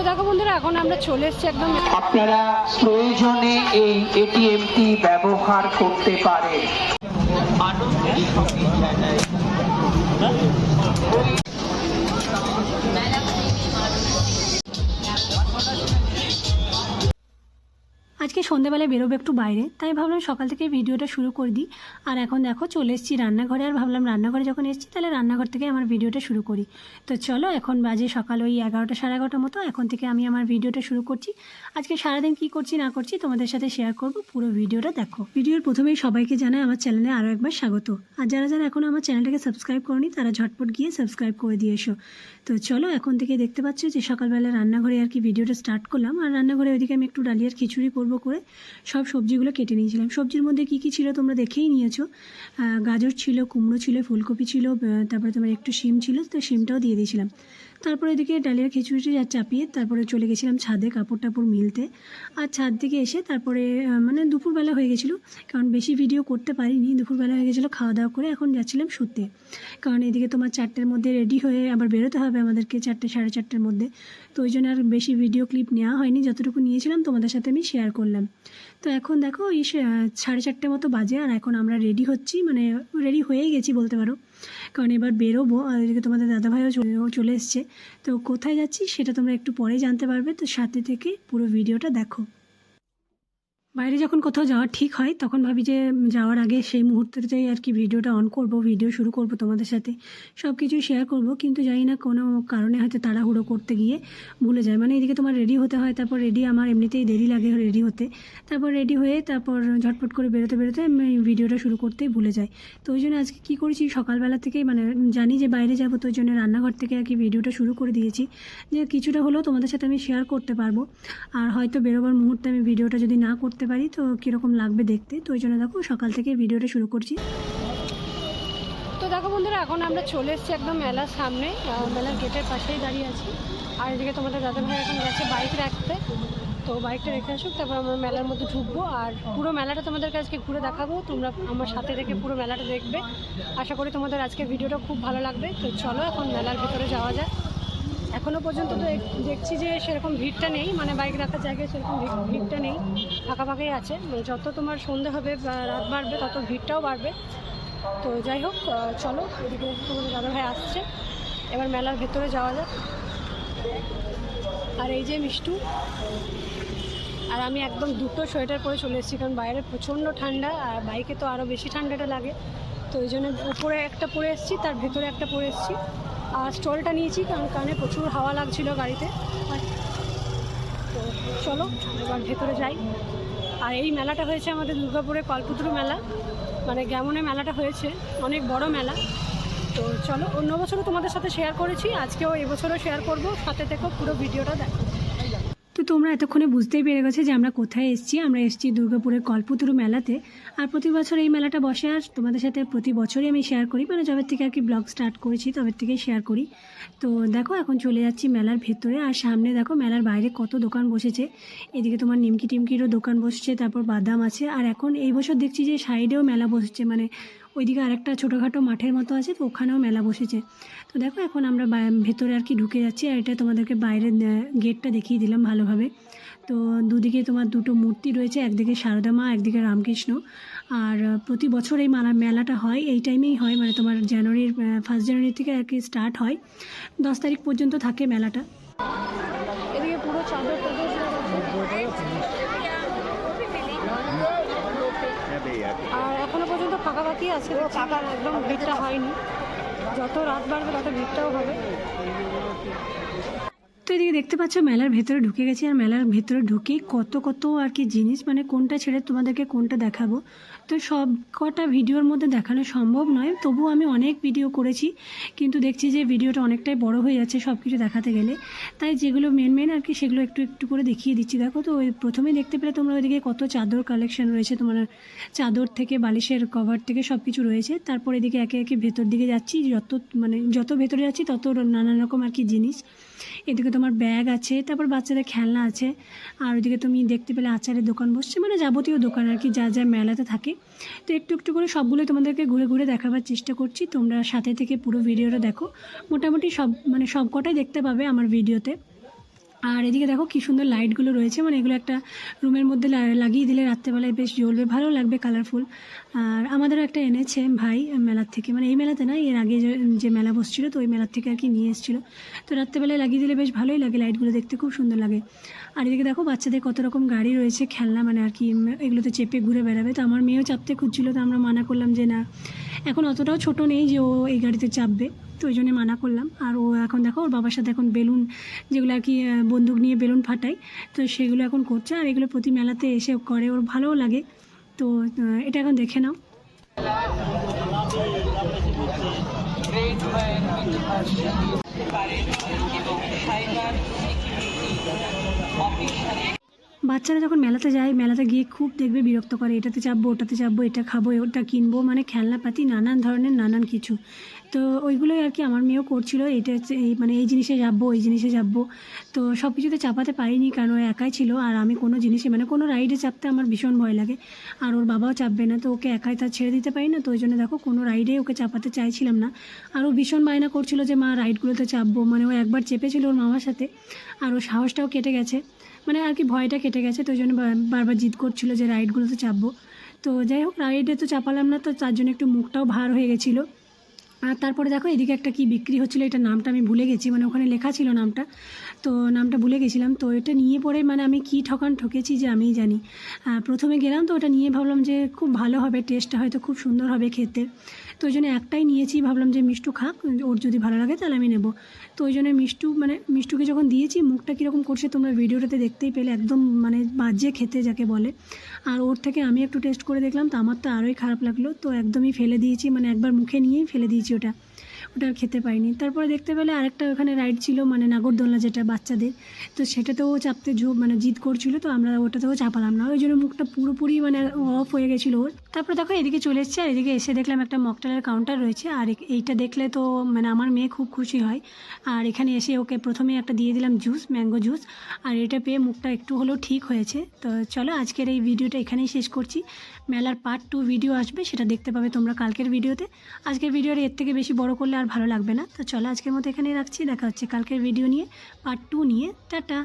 তো দেখো বন্ধুরা, এখন আমরা চলে এসেছি একদম আপনারা প্রয়োজনে এই এটিএমটি ব্যবহার করতে পারেন। সন্ধ্যেবেলায় বেরোবো একটু বাইরে, তাই ভাবলাম সকাল থেকে ভিডিওটা শুরু করে দিই। আর এখন দেখো চলে এসেছি রান্নাঘরে, আর ভাবলাম রান্নাঘরে যখন এসেছি তাহলে রান্নাঘর থেকে আমার ভিডিওটা শুরু করি। তো চলো এখন বাজে সকাল ওই এগারোটা সাড়ে এগারোটার মতো, এখন থেকে আমি আমার ভিডিওটা শুরু করছি। আজকে সারাদিন কী করছি না করছি তোমাদের সাথে শেয়ার করব, পুরো ভিডিওটা দেখো। ভিডিওর প্রথমেই সবাইকে জানাই আমার চ্যানেলে আরও একবার স্বাগত। আর যারা যারা এখনও আমার চ্যানেলটাকে সাবস্ক্রাইব করনি, তারা ঝটপট গিয়ে সাবস্ক্রাইব করে দিয়ে এসো। তো চলো এখন থেকে দেখতে পাচ্ছ যে সকালবেলা রান্নাঘরে আর কি ভিডিওটা স্টার্ট করলাম। আর রান্নাঘরে ওইদিকে আমি একটু ডালিয়ার খিচুড়ি করব করে সব সবজিগুলো কেটে নিয়েছিলাম। সবজির মধ্যে কী কী ছিল তোমরা দেখেই নিয়েছো? গাজর ছিল, কুমড়ো ছিল, ফুলকপি ছিল তারপরে তোমার একটু শিম ছিল, তো শিমটাও দিয়ে দিয়েছিলাম। তারপরে এদিকে ডালিয়ার খিচুড়িটি চাপিয়ে তারপরে চলে গেছিলাম ছাদে কাপড় টাপড় মিলতে। আর ছাদ থেকে এসে তারপরে মানে দুপুরবেলা হয়ে গেছিল, কারণ বেশি ভিডিও করতে পারিনি। দুপুরবেলা হয়ে গেছিল খাওয়া দাওয়া করে এখন যাচ্ছিলাম শুতে। কারণ এদিকে তোমার চারটের মধ্যে রেডি হয়ে আবার বেরোতে হবে আমাদেরকে চারটে, সাড়ে চারটের মধ্যে। তো ওই জন্য আর বেশি ভিডিও ক্লিপ নেওয়া হয়নি। যতটুকু নিয়েছিলাম তোমাদের সাথে আমি শেয়ার করলাম। তো এখন দেখো, এই সাড়ে চারটে মতো বাজে আর এখন আমরা রেডি হচ্ছি মানে রেডি হয়েই গেছি বলতে পারো। কারণ এবার বেরোবো, আর এদিকে তোমাদের দাদাভাইও চলে চলে এসছে। তো কোথায় যাচ্ছি সেটা তোমরা একটু পরে জানতে পারবে। তো সাথে থেকে পুরো ভিডিওটা দেখো। বাইরে যখন কোথাও যাওয়া ঠিক হয়, তখন ভাবি যে যাওয়ার আগে সেই মুহূর্তটাই আর কি ভিডিওটা অন করব ভিডিও শুরু করব তোমাদের সাথে। সব কিছুই শেয়ার করব, কিন্তু জানি না কোনো কারণে হয়তো তাড়াহুড়ো করতে গিয়ে ভুলে যায়। মানে এদিকে তোমার রেডি হতে হয়, তারপর রেডি আমার এমনিতেই দেরি লাগে রেডি হতে। তারপর রেডি হয়ে তারপর ঝটপট করে বেরোতে বেরোতে আমি ভিডিওটা শুরু করতেই ভুলে যাই। তো ওই জন্য আজকে কী করেছি, সকালবেলা থেকেই মানে জানি যে বাইরে যাব, তো ওই জন্য রান্নাঘর থেকে আর কি ভিডিওটা শুরু করে দিয়েছি। যে কিছুটা হলেও তোমাদের সাথে আমি শেয়ার করতে পারব। আর হয়তো বেরোবার মুহূর্তে আমি ভিডিওটা যদি না করতে পারি, তো কীরকম লাগবে দেখতে? তো ওই জন্য দেখো, সকাল থেকে ভিডিওটা শুরু করছি। তো দেখো বন্ধুরা, এখন আমরা চলে এসেছি একদম মেলার সামনে মেলার গেটের পাশেই দাঁড়িয়ে আছি। আর এদিকে তোমাদের দাদা ভাই এখন গেছে বাইক রাখতে। তো বাইকটা রেখে আসুক, তারপর আমরা মেলার মধ্যে ঢুকবো। আর পুরো মেলাটা তোমাদেরকে আজকে ঘুরে দেখাবো। তোমরা আমার সাথে থেকে পুরো মেলাটা দেখবে। আশা করি তোমাদের আজকের ভিডিওটা খুব ভালো লাগবে। তো চলো এখন মেলার ভিতরে যাওয়া যায় এখনও পর্যন্ত তো দেখছি যে সেরকম ভিড়টা নেই মানে বাইক রাখার জায়গায় সেরকম ভিড়- ভিড়টা নেই ফাঁকা ফাঁকাই আছে। মানে যত তোমার সন্ধে হবে রাত বাড়বে, তত ভিড়টাও বাড়বে। তো যাই হোক চলো, এদিকে তোমাদের দাদা ভাই আসছে। এবার মেলার ভেতরে যাওয়া যাক। আর এই যে মিষ্টু, আর আমি একদম দুটো সোয়েটার পরে চলে এসেছি, কারণ বাইরে প্রচণ্ড ঠান্ডা, আর বাইকে তো আরও বেশি ঠান্ডাটা লাগে। তো ওই জন্য উপরে একটা পরে এসেছি, তার ভেতরে একটা পরে এসেছি। আর স্টলটা নিয়েছি, কারণ কানে প্রচুর হাওয়া লাগছিল গাড়িতে। তো চলো, এবার ভেতরে যাই। আর এই মেলাটা হয়েছে আমাদের দুর্গাপুরে কল্পতরু মেলা। মানে গ্যামনে মেলাটা হয়েছে, অনেক বড় মেলা। তো চলো, অন্য বছরও তোমাদের সাথে শেয়ার করেছি, আজকেও এবছরও শেয়ার করব। সাথে থেকেও পুরো ভিডিওটা দেখো তোমরা এতক্ষণে বুঝতেই পেরে গেছে যে আমরা কোথায় এসেছি। আমরা এসেছি দুর্গাপুরের কল্পতরু মেলাতে। আর প্রতি বছর এই মেলাটা বসে, আর তোমাদের সাথে প্রতি বছরই আমি শেয়ার করি। মানে যবে থেকে আর কি ব্লগ স্টার্ট করেছি, তবে থেকেই শেয়ার করি। তো দেখো, এখন চলে যাচ্ছি মেলার ভেতরে। আর সামনে দেখো, মেলার বাইরে কত দোকান বসেছে। এদিকে তোমার নিমকি টিমকিরও দোকান বসছে, তারপর বাদাম আছে। আর এখন এই বছর দেখছি যে সাইডেও মেলা বসছে। মানে ওইদিকে আরেকটা ছোটোখাটো মাঠের মতো আছে তো ওখানেও মেলা বসেছে। তো দেখো এখন আমরা ভেতরে আর কি ঢুকে যাচ্ছি আর এটা তোমাদেরকে বাইরের গেটটা দেখিয়ে দিলাম ভালোভাবে। তো দুদিকে তোমার দুটো মূর্তি রয়েছে একদিকে সারদা মা একদিকে রামকৃষ্ণ। আর প্রতি বছর এই মালা মেলাটা হয় এই টাইমেই হয় মানে তোমার জানুয়ারির ফার্স্ট জানুয়ারি থেকে আর কি স্টার্ট হয়। দশ তারিখ পর্যন্ত থাকে মেলাটা। এদিকে পুরো চাদর। আর এখনও পর্যন্ত ফাঁকা বাকি আছে ফাঁকা একদম ভিড়টা হয়নি। যত রাত বাড়বে তত ভিড়টাও হবে। দেখতে পাচ্ছ, মেলার ভেতরে ঢুকে গেছি আর মেলার ভেতরে ঢুকে কত কত আর কি জিনিস মানে কোনটা ছেড়ে তোমাদেরকে কোনটা দেখাবো। তো সব কটা ভিডিওর মধ্যে দেখানো সম্ভব নয়, তবুও আমি অনেক ভিডিও করেছি, কিন্তু দেখছি যে ভিডিওটা অনেকটাই বড় হয়ে যাচ্ছে সব কিছু দেখাতে গেলে। তাই যেগুলো মেন মেন আর কি সেগুলো একটু একটু করে দেখিয়ে দিচ্ছি। দেখো তো, ওই প্রথমেই দেখতে পেলে তোমরা ওইদিকে কত চাদর কালেকশন রয়েছে, তোমার চাদর থেকে, বালিশের কভার থেকে সব কিছু রয়েছে। তারপর এদিকে একে একে ভেতর দিকে যাচ্ছি, যত মানে যত ভেতরে যাচ্ছি তত নানান রকম আর কি জিনিস। এদিকে তোমার ব্যাগ আছে, তারপর বাচ্চাদের খেলনা আছে। আর ওইদিকে তুমি দেখতে পেলে আচারের দোকান বসছে মানে যাবতীয় দোকান আর কি, যা যা মেলাতে থাকে। তো একটু একটু করে সবগুলোই তোমাদেরকে ঘুরে ঘুরে দেখাবার চেষ্টা করছি। তোমরা সাথে থেকে পুরো ভিডিওটা দেখো। মোটামুটি সব মানে সব কটাই দেখতে পাবে আমার ভিডিওতে। আর এদিকে দেখো কি সুন্দর লাইটগুলো রয়েছে মানে এগুলো একটা রুমের মধ্যে লাগিয়ে দিলে রাত্রেবেলায় বেশ জ্বলবে, ভালো লাগবে কালারফুল আর আমাদেরও একটা এনেছে ভাই মেলার থেকে মানে এই মেলাতে না, এর আগে যে মেলা বসছিল তো ওই মেলার থেকে আর কি নিয়ে এসেছিল। তো রাত্রেবেলায় লাগিয়ে দিলে বেশ ভালোই লাগে লাইটগুলো দেখতে, খুব সুন্দর লাগে। আর এদিকে দেখো বাচ্চাদের কত রকম গাড়ি রয়েছে, খেলনা মানে আর কি এগুলোতে চেপে ঘুরে বেড়াবে। তো আমার মেয়েও চাপতে খুঁজছিল, তো আমরা মানা করলাম যে না, এখন অতটাও ছোট নেই যে ও এই গাড়িতে চাপবে। তো ওই জন্য মানা করলাম। আর ও এখন দেখো, ওর বাবার সাথে এখন বেলুন যেগুলো আর কি বন্দুক নিয়ে বেলুন ফাটায়, তো সেগুলো এখন করছে। আর এগুলো প্রতি মেলাতে এসে করে, ওর ভালোও লাগে। তো এটা এখন দেখে নাও। বাচ্চারা যখন মেলাতে যায়, মেলাতে গিয়ে খুব দেখবে বিরক্ত করে, এটাতে চাপবো, ওটাতে চাপবো, এটা খাব, ওটা কিনবো মানে খেলনাপাতি, নানান ধরনের, নানান কিছু। তো ওইগুলোই আর কি আমার মেয়েও করছিল, এটা এই মানে এই জিনিসে যাব, ওই জিনিসে যাব। তো সব কিছুতে চাপাতে পারিনি, কারণ ও একাই ছিল, আর আমি কোনো জিনিসে মানে কোনো রাইডে চাপতে আমার ভীষণ ভয় লাগে। আর ওর বাবাও চাপবে না, তো ওকে একাই তার ছেড়ে দিতে পারি না, তো ওই জন্য দেখো কোনো রাইডে ওকে চাপাতে চাইছিলাম না। আর ও ভীষণ বায়না করছিল যে, মা, রাইডগুলোতে চাপবো। মানে ও একবার চেপেছিল ওর মামার সাথে, আর ওর সাহসটাও কেটে গেছে। মানে আর কি ভয়টা কেটে গেছে, তো জন্য বারবার জিদ করছিল যে রাইডগুলোতে চাপবো। তো যাই হোক রাইডে তো চাপালাম না, তো তার জন্য একটু মুখটাও ভার হয়ে গেছিল। আর তারপরে দেখো এদিকে একটা কি বিক্রি হচ্ছিল, এটা নামটা আমি ভুলে গেছি মানে ওখানে লেখা ছিল নামটা। তো নামটা ভুলে গেছিলাম, তো এটা নিয়ে পরে মানে আমি কি ঠকান ঠকেছি যে আমিই জানি। প্রথমে গেলাম তো ওটা নিয়ে ভাবলাম যে খুব ভালো হবে টেস্টটা হয়তো খুব সুন্দর হবে খেতে। তো ওই জন্য একটাই নিয়েছি, ভাবলাম যে মিষ্টু খাক, ওর যদি ভালো লাগে তাহলে আমি নেব। তো ওই জন্য মিষ্টু মানে মিষ্টুকে যখন দিয়েছি, মুখটা কীরকম করছে তোমরা ভিডিওটাতে দেখতেই পেলে, একদম মানে বাজে খেতে যাকে বলে। আর ওর থেকে আমি একটু টেস্ট করে দেখলাম, তো আমার তো আরোই খারাপ লাগল, তো একদমই ফেলে দিয়েছি মানে একবার মুখে নিয়েই ফেলে দিয়েছি ওটা। ওটা খেতে পাইনি তারপরে দেখতে পেলে আরেকটা ওখানে রাইড ছিল মানে নাগরদোলনা যেটা বাচ্চাদের। তো সেটাতেও চাপতে ঝোপ মানে জিদ করছিল, তো আমরা ওটাতেও চাপালাম না। ওই জন্য মুখটা পুরোপুরি মানে অফ হয়ে গেছিল ওর। তারপরে দেখো এদিকে চলে এসেছে, আর এদিকে এসে দেখলাম একটা মকটেলের কাউন্টার রয়েছে। আর এইটা দেখলে তো মানে আমার মেয়ে খুব খুশি হয়। আর এখানে এসে ওকে প্রথমে একটা দিয়ে দিলাম জুস ম্যাঙ্গো জুস আর এটা পেয়ে মুখটা একটু হলেও ঠিক হয়েছে। তো চলো আজকের এই ভিডিওটা এখানেই শেষ করছি। মেলার পার্ট টু ভিডিও আসবে, সেটা দেখতে পাবে তোমরা কালকের ভিডিওতে আজকের ভিডিওটা এর থেকে বেশি বড় করলে আর ভালো লাগবে না। তো চলো আজকের মতো এখানেই রাখছি। দেখা হচ্ছে কালকের ভিডিও নিয়ে। পার্ট টু নিয়ে। টাটা।